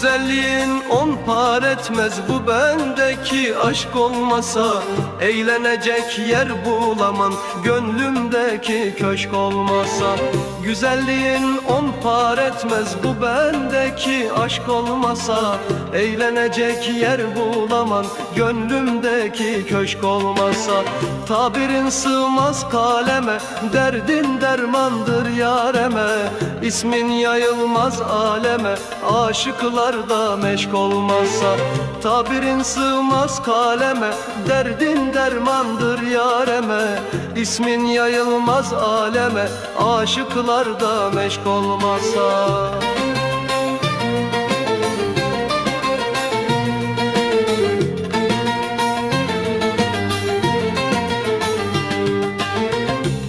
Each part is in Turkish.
Güzelliğin on par etmez bu bendeki aşk olmasa. Eğlenecek yer bulamam gönlümdeki köşk olmasa. Güzelliğin on par etmez bu bendeki aşk olmasa. Eğlenecek yer bulamam gönlümdeki köşk olmasa. Tabirin sığmaz kaleme derdin dermandır yareme. İsmin yayılmaz aleme aşıklar da meşk olmazsa Tabirin sığmaz kaleme. Derdin dermandır yareme İsmin yayılmaz aleme. Aşıklar da meşk olmazsa.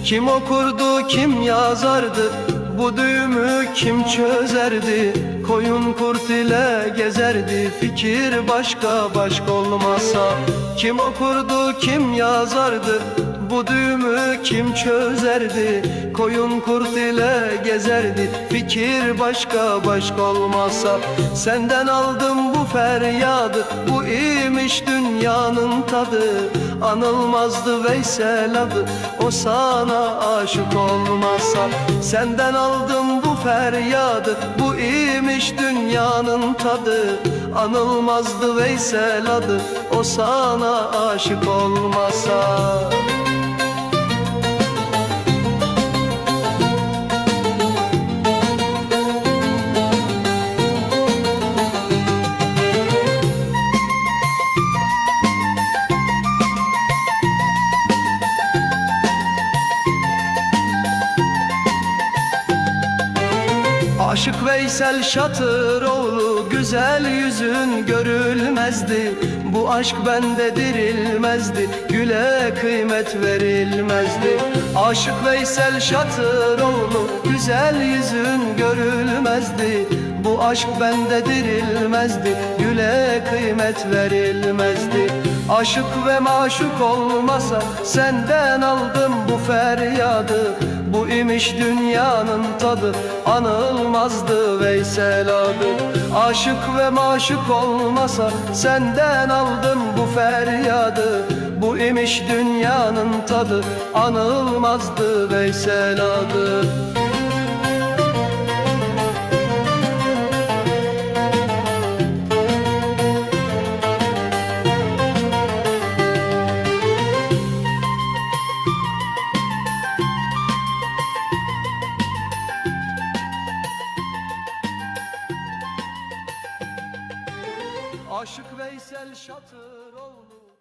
Kim okurdu kim yazardı bu düğümü kim çözerdi? Koyun kurt ile gezerdi. Fikir başka başka olmasa Kim okurdu kim yazardı Bu düğümü kim çözerdi? Koyun kurt ile gezerdi. Fikir başka başka olmasa Senden aldım bu feryadı. Bu imiş dünyanın tadı. Anılmazdı Veysel adı. O sana aşık olmasa Senden aldım bu feryadı. Bu imiş dünyanın tadı. Anılmazdı Veysel adı. O sana aşık olmasa Aşık Veysel Şatıroğlu güzel yüzün görülmezdi. Bu aşk bende dirilmezdi güle kıymet verilmezdi. Aşık Veysel Şatıroğlu güzel yüzün görülmezdi. Bu aşk bende dirilmezdi güle kıymet verilmezdi. Aşık ve maşuk olmasa senden aldım bu feryadı Bu imiş dünyanın tadı anılmazdı Veysel adı Aşık ve maşuk olmasa senden aldım bu feryadı. Bu imiş dünyanın tadı anılmazdı Veysel adı Aşık Veysel Şatıroğlu